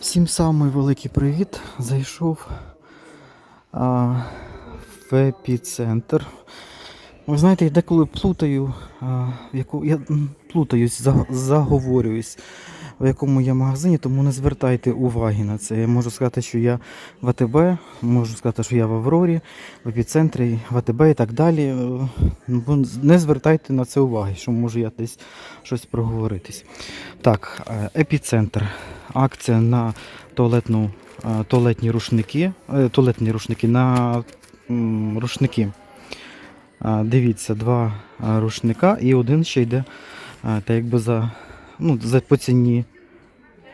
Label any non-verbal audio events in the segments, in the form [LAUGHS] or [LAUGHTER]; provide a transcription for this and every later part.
Всім самий великий привіт. Зайшов а, в епіцентр. Ви знаєте, я деколи плутаю, а, яку, я плутаюсь, за- заговорююсь, в якому я магазині, тому не звертайте уваги на це. Я можу сказати, що я в АТБ, можу сказати, що я в Аврорі, в епіцентрі, в АТБ і так далі. Не звертайте на це уваги, що можу я десь щось проговоритись. Так, е, епіцентр. Акція на туалетну, е, туалетні рушники. е, Туалетні рушники на рушники. Е, Дивіться, два рушника і один ще йде та якби за, ну, за по ціні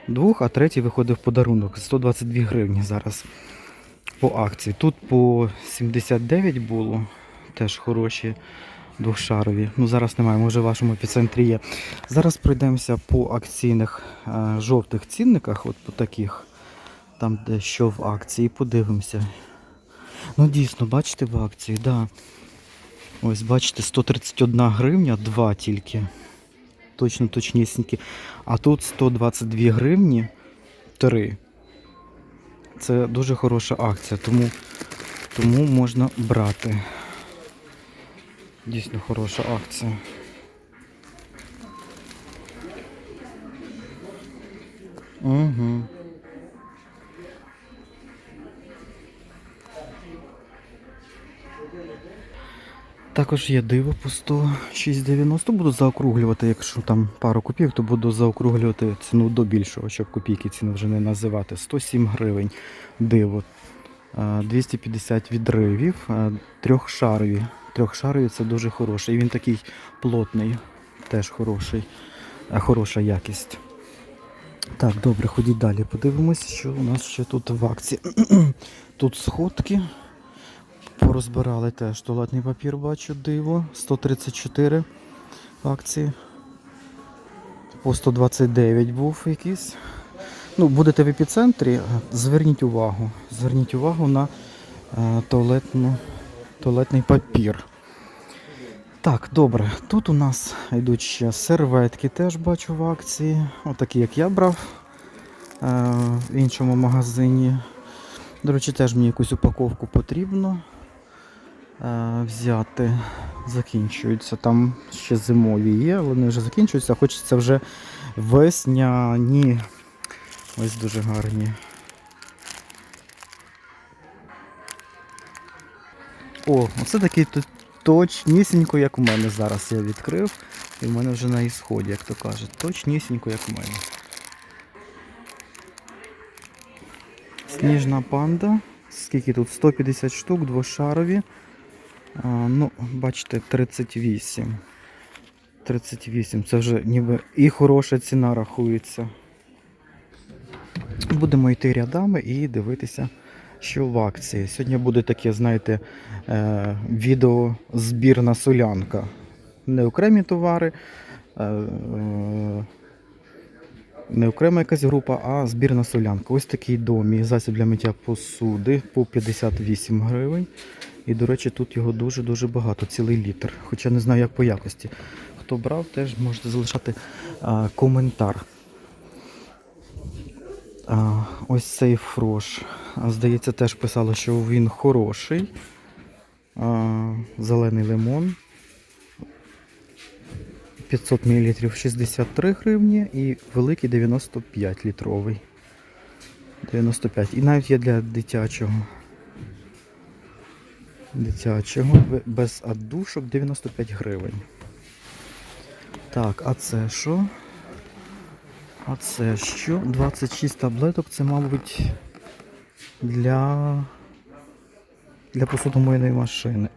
двох, а третій виходить в подарунок. 122 гривні зараз по акції. Тут по 79 було, теж хороші двохшарові. Ну зараз немає, може в вашому епіцентрі є. Зараз пройдемося по акційних е, жовтих цінниках, от по таких, там де що в акції, подивимося. Ну дійсно, бачите в акції, да. Ось бачите, 131 гривня, два тільки. Точно точнісінькі. А тут 122 гривні, три. Це дуже хороша акція, тому, тому можна брати. Дійсно хороша акція. Угу. Також є диво по 106,90. Буду заокруглювати, якщо там пару копійок, то буду заокруглювати ціну до більшого, щоб копійки ціни вже не називати. 107 гривень диво. Е, 250 відривів, трьохшарові. Трьохшарові це дуже хороше. І він такий плотний, теж хороший, хороша якість. Так, добре, ходіть далі. Подивимось, що у нас ще тут в акції. [CLEARS THROAT] тут сходки. Порозбирали теж туалетний папір, бачу, диво. 134 в акції. По 129 був якийсь. Ну, будете в епіцентрі, зверніть увагу. Зверніть увагу на е, туалетну, туалетний папір. Так, добре. Тут у нас йдуть ще серветки, теж бачу в акції. Отакі, як я брав е, в іншому магазині. До речі, теж мені якусь упаковку потрібно е, взяти. Закінчуються. Там ще зимові є, вони вже закінчуються. Хочеться вже весняні. Ось дуже гарні. О, оце такий точнісінько, як у мене зараз я відкрив. І в мене вже на ісході, як то кажуть. Точнісінько, як у мене. Сніжна панда. Скільки тут? 150 штук, двошарові. А, ну, бачите, 38. 38. Це вже ніби і хороша ціна рахується. Будемо йти рядами і дивитися, що в акції. Сьогодні буде таке, знаєте, е, відео збірна солянка. Не окремі товари, е, е, не окрема якась група, а збірна солянка. Ось такий домі, засіб для миття посуди по 58 гривень. І, до речі, тут його дуже-дуже багато, цілий літр. Хоча не знаю, як по якості. Хто брав, теж можете залишати а, коментар. А, ось цей фрош. Здається, теж писало, що він хороший. Зелений лимон. 500 мл 63 гривні і великий 95 літровий. 95. І навіть є для дитячого. Дитячого без отдушок 95 гривень. Так, а це що? А це що? 26 таблеток, це, мабуть, для, для посудомийної машини.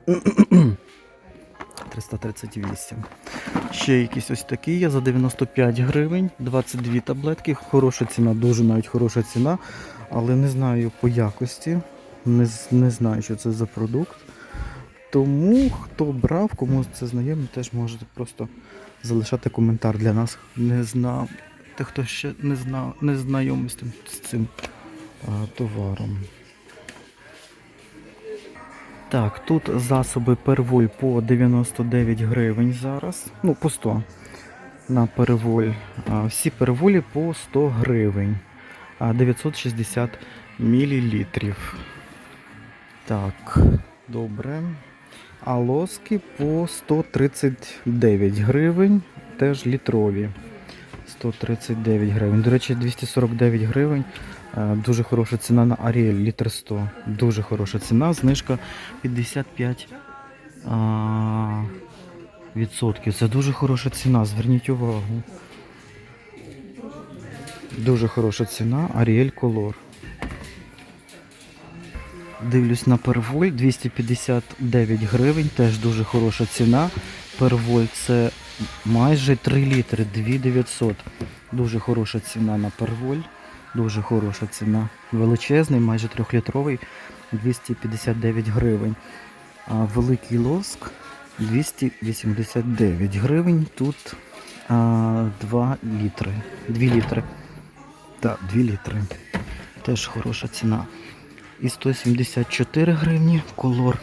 338. Ще якісь ось такі є за 95 гривень, 22 таблетки. Хороша ціна, дуже навіть хороша ціна. Але не знаю по якості. Не, не знаю, що це за продукт. Тому хто брав, кому це знайомий, теж можете просто залишати коментар для нас. Не знав. Хто ще не знав, не знайомий з цим товаром. Так, тут засоби перволь по 99 гривень зараз. Ну, по 100 на перволь. Всі перволі по 100 гривень. а, 960 мл. Так, добре. А лоски по 139 гривень, теж літрові. 139 гривень. До речі, 249 гривень. Е, Дуже хороша ціна на Ariel, літр 100. Дуже хороша ціна. Знижка 55 а, відсотків. Це дуже хороша ціна, зверніть увагу. Дуже хороша ціна Ariel Color. Дивлюсь на перволь 259 гривень, теж дуже хороша ціна. Перволь це майже 3 літри, 2900. Дуже хороша ціна на перволь. Дуже хороша ціна. Величезний, майже 3-літровий, 259 гривень. А великий лоск 289 гривень. Тут а, 2 літри. 2 літри. Так, 2 літри. Теж хороша ціна. І 174 гривні колор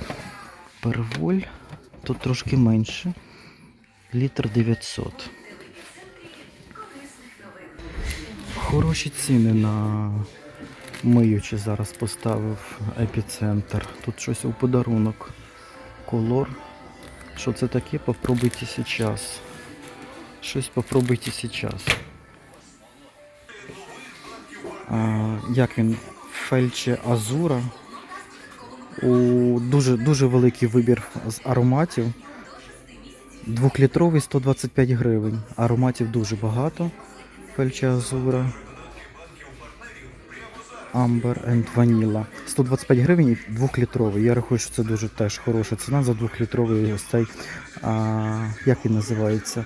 перволь. Тут трошки менше. Літр 900. Хороші ціни на миючі зараз поставив епіцентр. Тут щось у подарунок. Колор. Що це таке? Попробуйте сейчас. Щось попробуйте сейчас. А, як він? Фельче Азура. У дуже, дуже великий вибір з ароматів. Двохлітровий 125 гривень. Ароматів дуже багато. Фельче Азура. Amber and Vanilla. 125 гривень і двохлітровий. Я рахую, що це дуже теж хороша ціна за двохлітровий ось цей. А, як він називається?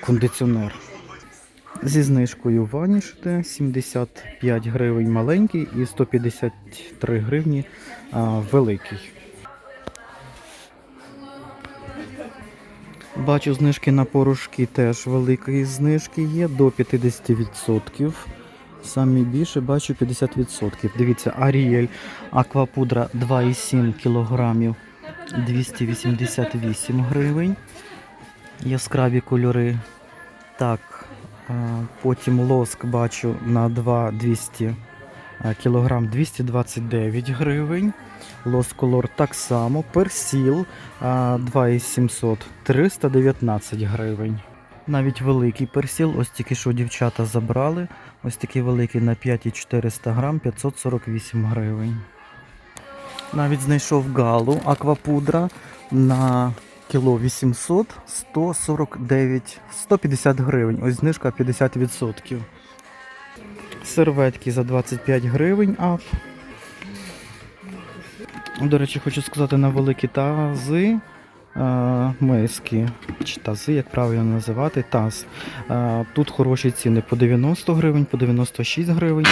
Кондиціонер. Зі знижкою йде 75 гривень маленький і 153 гривні а, великий. Бачу знижки на порошки теж великі знижки є до 50%. Самі більше бачу 50%. Дивіться, Ariel аквапудра 2,7 кг 288 гривень. Яскраві кольори. Так, потім лоск бачу на 2 200 кілограм 229 гривень. Лос колор так само. Персіл 2,700 319 гривень. Навіть великий персіл, ось тільки що дівчата забрали. Ось такий великий на 5,400 грам 548 гривень. Навіть знайшов галу аквапудра на кіло 800 149 150 гривень. Ось знижка 50%. Серветки за 25 гривень ап. До речі, хочу сказати на великі тази. е, Миски, чи тази, як правильно називати, таз. Е, Тут хороші ціни по 90 гривень, по 96 гривень.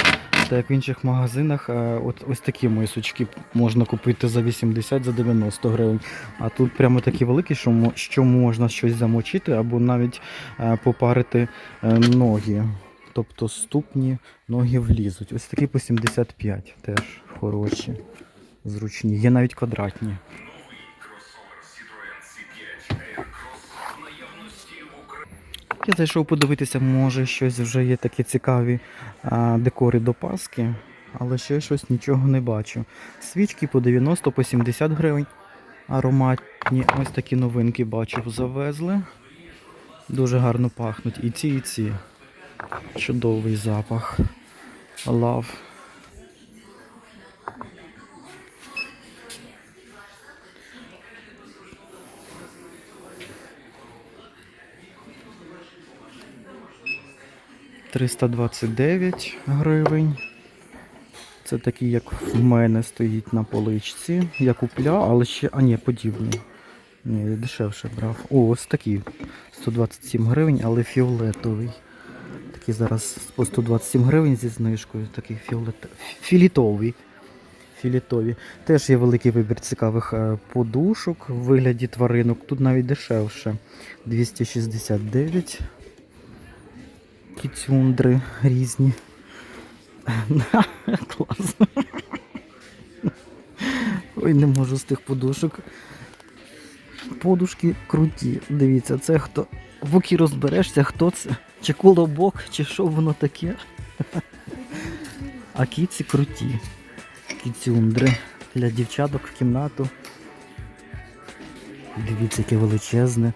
Та як в інших магазинах, е, от ось такі мисочки можна купити за 80 за 90 гривень. А тут прямо такі великі, що, можна щось замочити або навіть попарити ноги. Тобто ступні ноги влізуть. Ось такі по 75 теж хороші, зручні. Є навіть квадратні. Я зайшов подивитися, може щось вже є такі цікаві а, декори до Паски, але ще щось нічого не бачу. Свічки по 90, по 70 гривень. Ароматні, ось такі новинки бачив, завезли. Дуже гарно пахнуть. І ці, і ці. Чудовий запах. Love. Триста двадцять дев'ять гривень. Це такий, як в мене стоїть на поличці. Я купляв, але ще. А ні, подібний. Ні, дешевше брав. О, ось такий. 127 гривень, але фіолетовий. Такий зараз по 127 гривень зі знижкою. Такий фіолет... філітовий. Філітові. Теж є великий вибір цікавих е, подушок в вигляді тваринок. Тут навіть дешевше. 269. Кіцюндри різні. [LAUGHS] Клас. Ой, не можу з тих подушок. Подушки круті. Дивіться, це хто поки розберешся, хто це, чи колобок, чи що воно таке. А кіці круті. Кіцюндри для дівчаток в кімнату. Дивіться, яке величезне.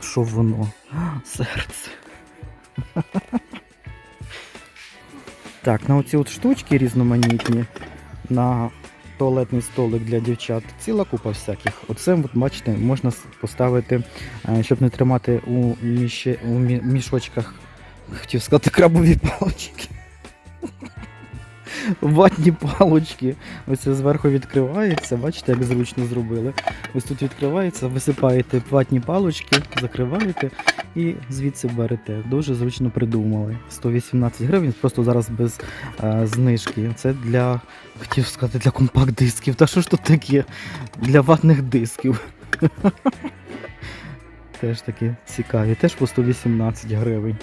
Що воно? Серце. Так, на оці от штучки різноманітні, на туалетний столик для дівчат, ціла купа всяких. Оце, от, бачите, можна поставити, е, щоб не тримати у, мішочках, хотів сказати, крабові палички. Ватні палочки. Ось це зверху відкривається, бачите, як зручно зробили. Ось тут відкривається, висипаєте ватні палочки, закриваєте і звідси берете. Дуже зручно придумали. 118 гривень, просто зараз без е, знижки. Це для, хотів сказати, для компакт-дисків. Та що ж тут таке? Для ватних дисків. Теж такі цікаві. Теж по 118 гривень.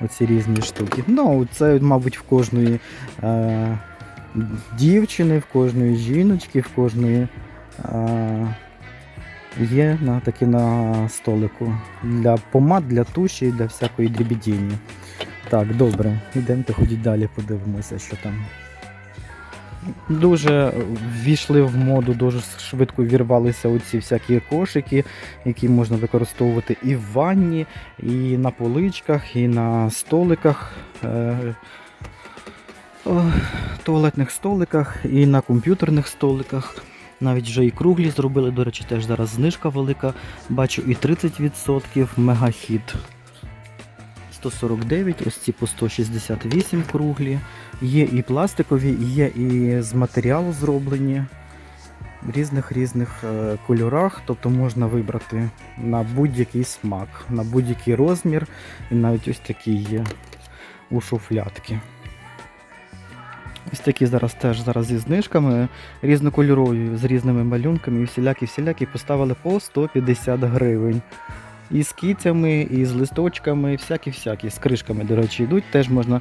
Оці різні штуки. Ну, це, мабуть, в кожної е, дівчини, в кожної жіночки, в кожної. Е, Є на такі на столику для помад, для туші, для всякої дрібідіння. Так, добре, йдемте, ходіть далі, подивимося, що там. Дуже ввійшли в моду, дуже швидко вірвалися оці всякі кошики, які можна використовувати і в ванні, і на поличках, і на столиках. Е, туалетних столиках, і на комп'ютерних столиках. Навіть вже і круглі зробили, до речі, теж зараз знижка велика. Бачу і 30% мегахіт. 149, ось ці по 168 круглі. Є і пластикові, є і з матеріалу зроблені в різних різних е, кольорах. Тобто можна вибрати на будь-який смак, на будь-який розмір. І навіть ось такі є у шуфлятки. Ось такі зараз теж зараз зі знижками, різнокольорові, з різними малюнками всілякі-всілякі поставили по 150 гривень. І з кіцями, і з листочками, всякі-всякі, з кришками, до речі, йдуть. Теж можна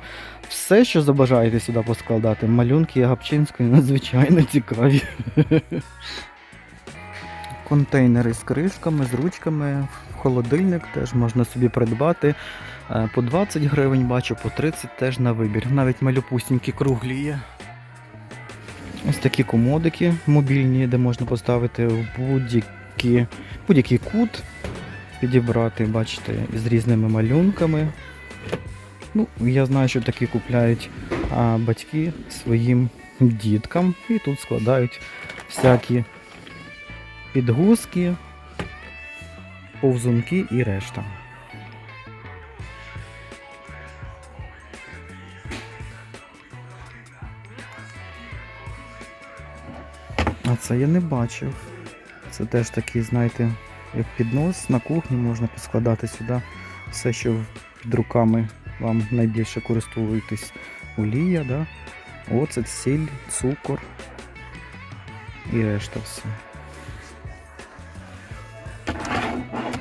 все, що забажаєте сюди поскладати. Малюнки Гапчинської надзвичайно цікаві. Контейнери з кришками, з ручками, холодильник теж можна собі придбати. Е, По 20 гривень бачу, по 30 теж на вибір. Навіть малюпусінькі круглі є. Ось такі комодики мобільні, де можна поставити в будь-який кут, підібрати, бачите, з різними малюнками. Ну, я знаю, що такі купляють а, батьки своїм діткам і тут складають всякі підгузки, повзунки і решта. А це я не бачив. Це теж такий, знаєте, як піднос на кухні можна підскладати сюди все, що під руками вам найбільше користуєтесь. Олія, да? оцет, сіль, цукор і решта все.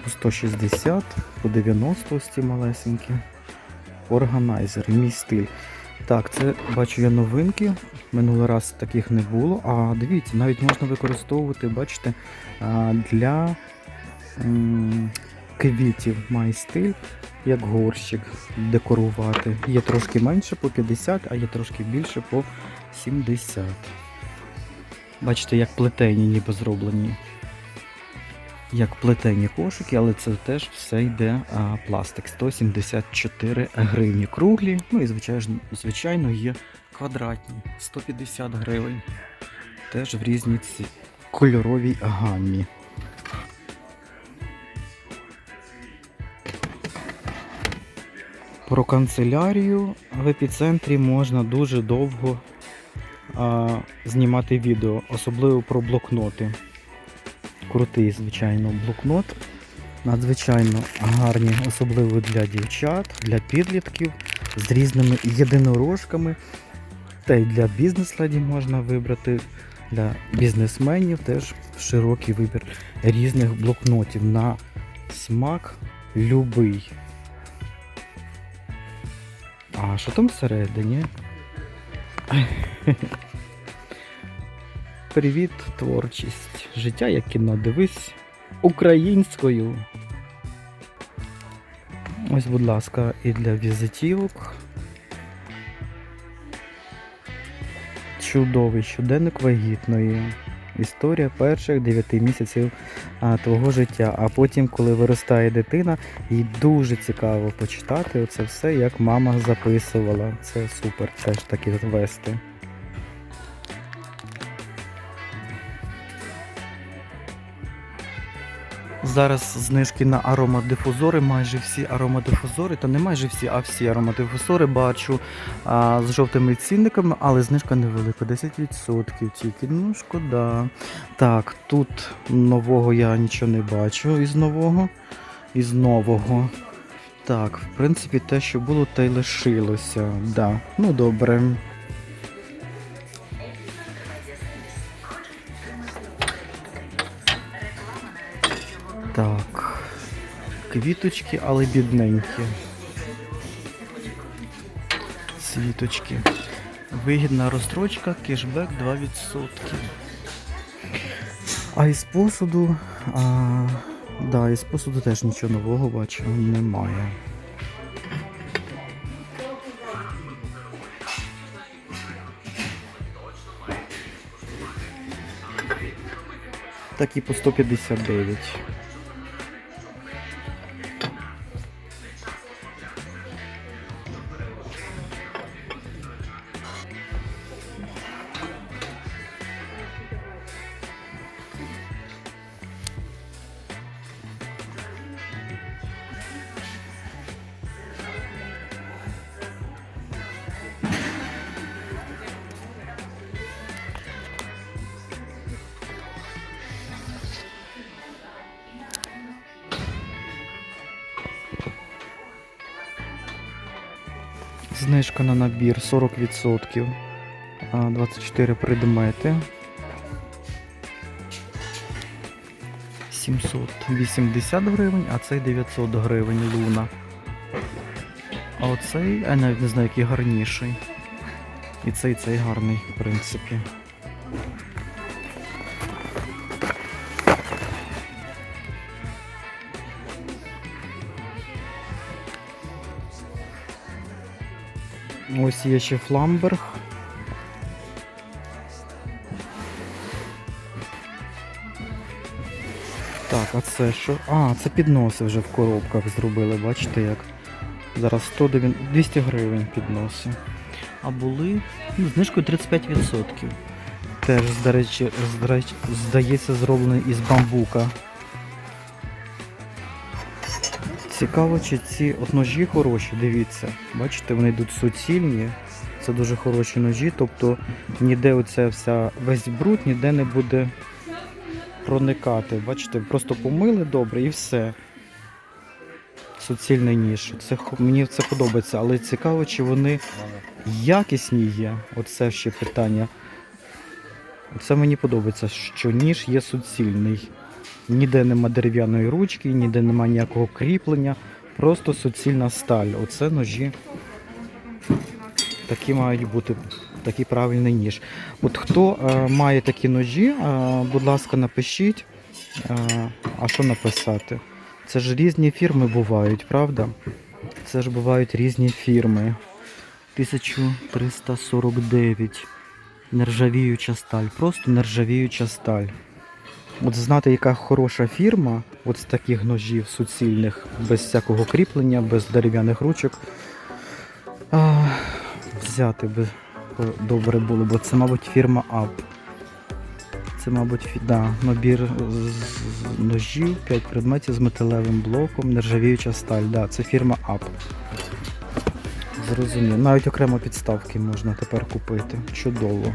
По 160, по 90 ось малесенькі. Органайзер, мій стиль. Так, це бачу я новинки. Минулий раз таких не було. А дивіться, навіть можна використовувати, бачите, для квітів має стиль, як горщик декорувати. Є трошки менше по 50, а є трошки більше по 70. Бачите, як плетені ніби зроблені. Як плетені кошики, але це теж все йде а, пластик. 174 гривні круглі. Ну і звичайно, звичайно є квадратні 150 гривень. Теж в різній кольоровій гаммі. Про канцелярію в епіцентрі можна дуже довго а, знімати відео, особливо про блокноти. Крутий, звичайно, блокнот. Надзвичайно гарні, особливо для дівчат, для підлітків з різними єдинорожками. Та й для бізнес-леді можна вибрати. Для бізнесменів теж широкий вибір різних блокнотів на смак любий. А що там всередині? Привіт, творчість. Життя як кіно. Дивись українською. Ось, будь ласка, і для візитівок. Чудовий щоденник вагітної. Історія перших 9 місяців а, твого життя. А потім, коли виростає дитина, їй дуже цікаво почитати оце все, як мама записувала. Це супер, теж таки вести. Зараз знижки на аромадифузори, майже всі аромадифузори, та не майже всі, а всі аромадифузори бачу а, з жовтими цінниками, але знижка невелика, 10% тільки. Ну, шкода. Так, тут нового я нічого не бачу із нового. Із нового. Так, в принципі, те, що було, те й лишилося. Да. Ну добре. Квіточки, але бідненькі. Цвіточки. Вигідна розстрочка, кешбек 2%. А із посуду. А, да, із посуду теж нічого нового бачу, немає. Такі по 159. Знижка на набір 40%. 24 предмети. 780 гривень, а цей 900 гривень луна. А оцей, я навіть не знаю, який гарніший. І цей цей гарний, в принципі. Є ще фламберг. Так, а це що? А, це підноси вже в коробках зробили, бачите як. Зараз 109 200 гривень підноси. А були ну, знижкою 35%. Теж, до з речі, здається, зроблений із бамбука. Цікаво, чи ці ножі хороші, дивіться. Бачите, вони йдуть суцільні. Це дуже хороші ножі, тобто ніде оця вся весь бруд ніде не буде проникати. Бачите, просто помили добре і все. Суцільний ніж. Це, мені це подобається, але цікаво, чи вони якісні є. Оце ще питання. Це мені подобається, що ніж є суцільний. Ніде нема дерев'яної ручки, ніде нема ніякого кріплення, просто суцільна сталь. Оце ножі. Такі мають бути, такий правильний ніж. От хто е, має такі ножі, е, будь ласка, напишіть. Е, а що написати? Це ж різні фірми бувають, правда? Це ж бувають різні фірми. 1349. Нержавіюча сталь. Просто нержавіюча сталь. От знати, яка хороша фірма, от з таких ножів суцільних, без всякого кріплення, без дерев'яних ручок. А, взяти би е, добре було, бо це, мабуть, фірма АП. Це, мабуть, да, набір з- ножів, 5 предметів з металевим блоком, нержавіюча сталь. Да, це фірма АП. Зрозумів. Навіть окремо підставки можна тепер купити. Чудово.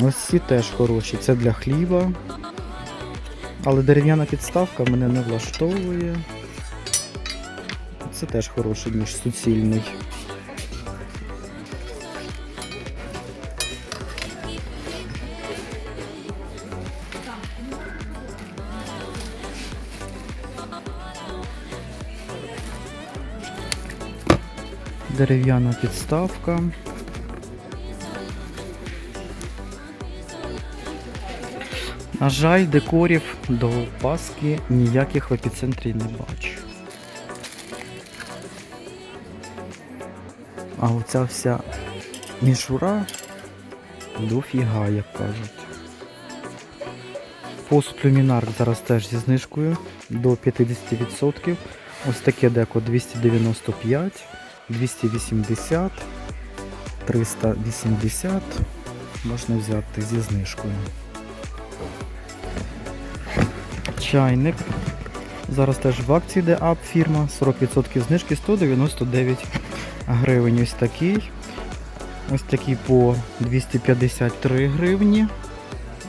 Ось ці теж хороші. Це для хліба. Але дерев'яна підставка мене не влаштовує. Це теж хороший ніж суцільний. Дерев'яна підставка. На жаль, декорів до Паски ніяких в епіцентрі не бачу. А оця вся мішура дофіга, як кажуть. Посуд люмінарк зараз теж зі знижкою до 50%. Ось таке деко 295, 280, 380. Можна взяти зі знижкою. Чайник. Зараз теж в акції йде ап фірма, 40% знижки 199 гривень. Ось такий. Ось такий по 253 гривні.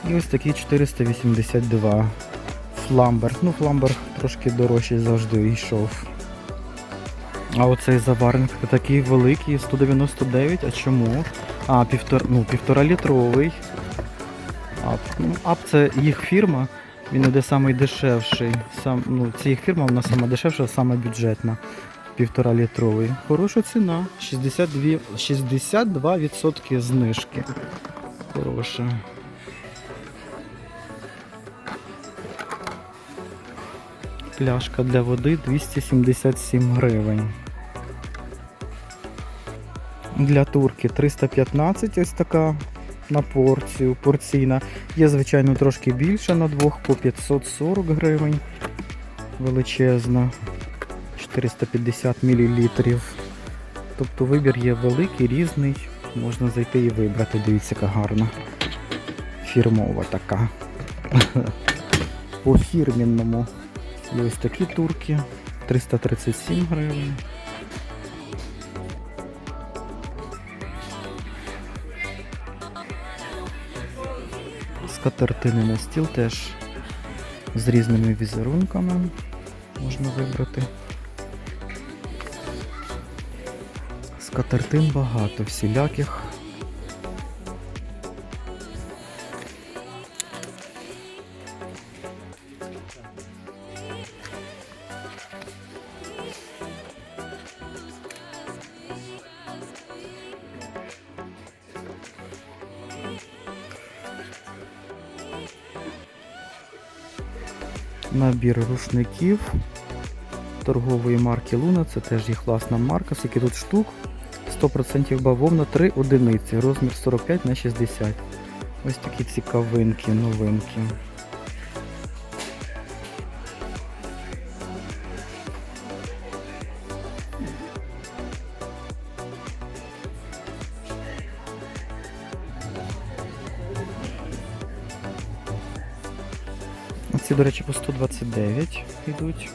І ось такий 482. Фламбер. Ну, фламбер трошки дорожчий завжди йшов. А оцей заварник такий великий, 199. А чому? А, ну, півтора літровий. Ап. Ну, ап це їх фірма. Він іде самий дешевший. Сам, ну, їх фірма, вона сама дешевша, сама бюджетна. Півтора літровий. Хороша ціна. 62%, 62% знижки. Хороша. Пляшка для води 277 гривень. Для турки 315 ось така на порцію, порційна. Є, звичайно, трошки більше на двох по 540 гривень. Величезна. 450 мл. Тобто вибір є великий, різний. Можна зайти і вибрати. Дивіться, яка гарна. Фірмова така. По фірмінному. Ось такі турки. 337 гривень. Скатертини на стіл теж з різними візерунками можна вибрати. Скатертин багато всіляких. Рушників торгової марки Луна, це теж їх власна марка, скільки тут штук. 100% бавовна, 3 одиниці, розмір 45 на 60. Ось такі цікавинки, новинки. До речі, по 129 йдуть.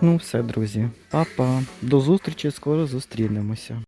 Ну все, друзі. Па-па. До зустрічі, скоро зустрінемося.